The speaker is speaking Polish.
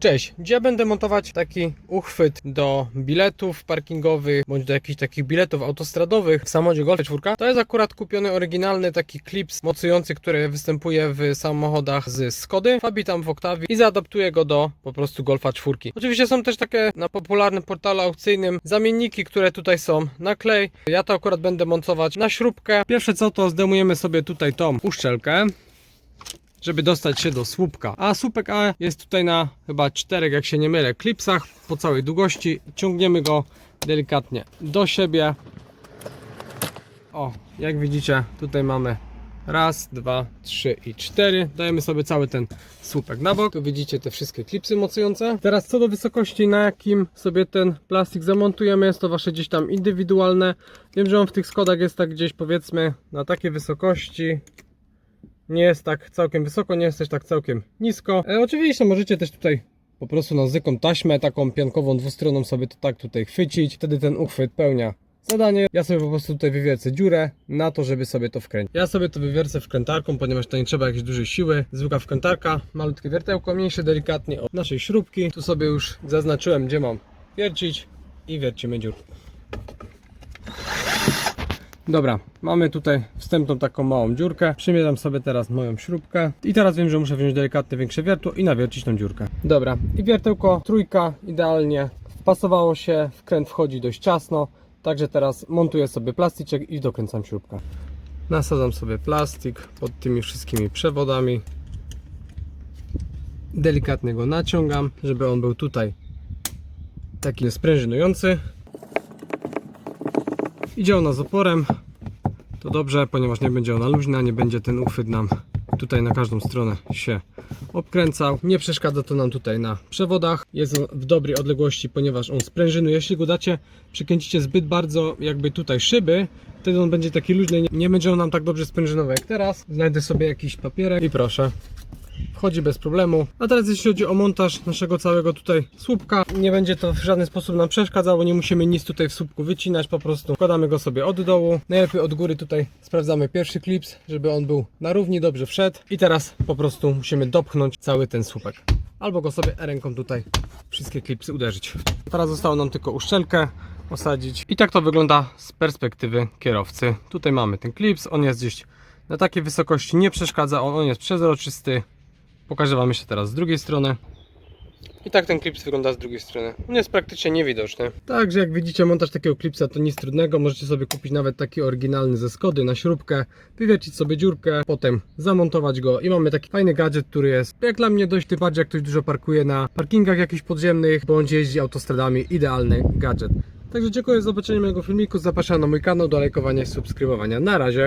Cześć, dzisiaj będę montować taki uchwyt do biletów parkingowych bądź do jakichś takich biletów autostradowych w samochodzie Golf 4. To jest akurat kupiony oryginalny taki klips mocujący, który występuje w samochodach z Skody. Fabitam w Octavii i zaadaptuję go do po prostu Golfa 4. Oczywiście są też takie na popularnym portalu aukcyjnym zamienniki, które tutaj są na klej. Ja to akurat będę montować na śrubkę. Pierwsze co to zdejmujemy sobie tutaj tą uszczelkę żeby dostać się do słupka. A słupek A jest tutaj na chyba czterech, jak się nie mylę, klipsach po całej długości. Ciągniemy go delikatnie do siebie. O, jak widzicie, tutaj mamy raz, dwa, trzy i cztery. Dajemy sobie cały ten słupek na bok. Tu widzicie te wszystkie klipsy mocujące. Teraz co do wysokości, na jakim sobie ten plastik zamontujemy, jest to wasze gdzieś tam indywidualne. Wiem, że on w tych skodach jest tak gdzieś powiedzmy na takiej wysokości, nie jest tak całkiem wysoko, nie jest też tak całkiem nisko. E, oczywiście możecie też tutaj po prostu na zwykłą taśmę, taką piankową, dwustronną sobie to tak tutaj chwycić. Wtedy ten uchwyt pełnia zadanie. Ja sobie po prostu tutaj wywiercę dziurę na to, żeby sobie to wkręcić. Ja sobie to wywiercę wkrętarką, ponieważ to nie trzeba jakiejś dużej siły. Zwykła wkrętarka, malutkie wiertełko, mniejsze delikatnie od naszej śrubki. Tu sobie już zaznaczyłem, gdzie mam wiercić i wiercimy dziurkę. Dobra, mamy tutaj wstępną taką małą dziurkę. Przymierzam sobie teraz moją śrubkę. I teraz wiem, że muszę wziąć delikatne większe wiertło i nawiercić tą dziurkę. Dobra, i wiertełko trójka idealnie wpasowało się, wkręt wchodzi dość ciasno. Także teraz montuję sobie plastyczek i dokręcam śrubkę. Nasadzam sobie plastik pod tymi wszystkimi przewodami. Delikatnie go naciągam, żeby on był tutaj taki sprężynujący. Idzie ona z oporem. To dobrze, ponieważ nie będzie ona luźna, nie będzie ten uchwyt nam tutaj na każdą stronę się obkręcał. Nie przeszkadza to nam tutaj na przewodach. Jest on w dobrej odległości, ponieważ on sprężynuje. Jeśli go dacie, przykręcicie zbyt bardzo jakby tutaj szyby, wtedy on będzie taki luźny. Nie- będzie on nam tak dobrze sprężynowy jak teraz. Znajdę sobie jakiś papierek i proszę wchodzi bez problemu. A teraz jeśli chodzi o montaż naszego całego tutaj słupka, nie będzie to w żaden sposób nam przeszkadzało, nie musimy nic tutaj w słupku wycinać, po prostu wkładamy go sobie od dołu. Najlepiej od góry tutaj sprawdzamy pierwszy klips, żeby on był na równi, dobrze wszedł. I teraz po prostu musimy dopchnąć cały ten słupek. Albo go sobie ręką tutaj wszystkie klipsy uderzyć. Teraz zostało nam tylko uszczelkę osadzić. I tak to wygląda z perspektywy kierowcy. Tutaj mamy ten klips, on jest gdzieś na takiej wysokości, nie przeszkadza, on on jest przezroczysty. Pokażę Wam jeszcze teraz z drugiej strony. I tak ten klips wygląda z drugiej strony. On jest praktycznie niewidoczny. Także jak widzicie montaż takiego klipsa to nic trudnego. Możecie sobie kupić nawet taki oryginalny ze Skody na śrubkę, wywiercić sobie dziurkę, potem zamontować go i mamy taki fajny gadżet, który jest jak dla mnie dość tym bardziej jak ktoś dużo parkuje na parkingach jakichś podziemnych, bądź jeździ autostradami, idealny gadżet. Także dziękuję za zobaczenie mojego filmiku, zapraszam na mój kanał do lajkowania i subskrybowania. Na razie.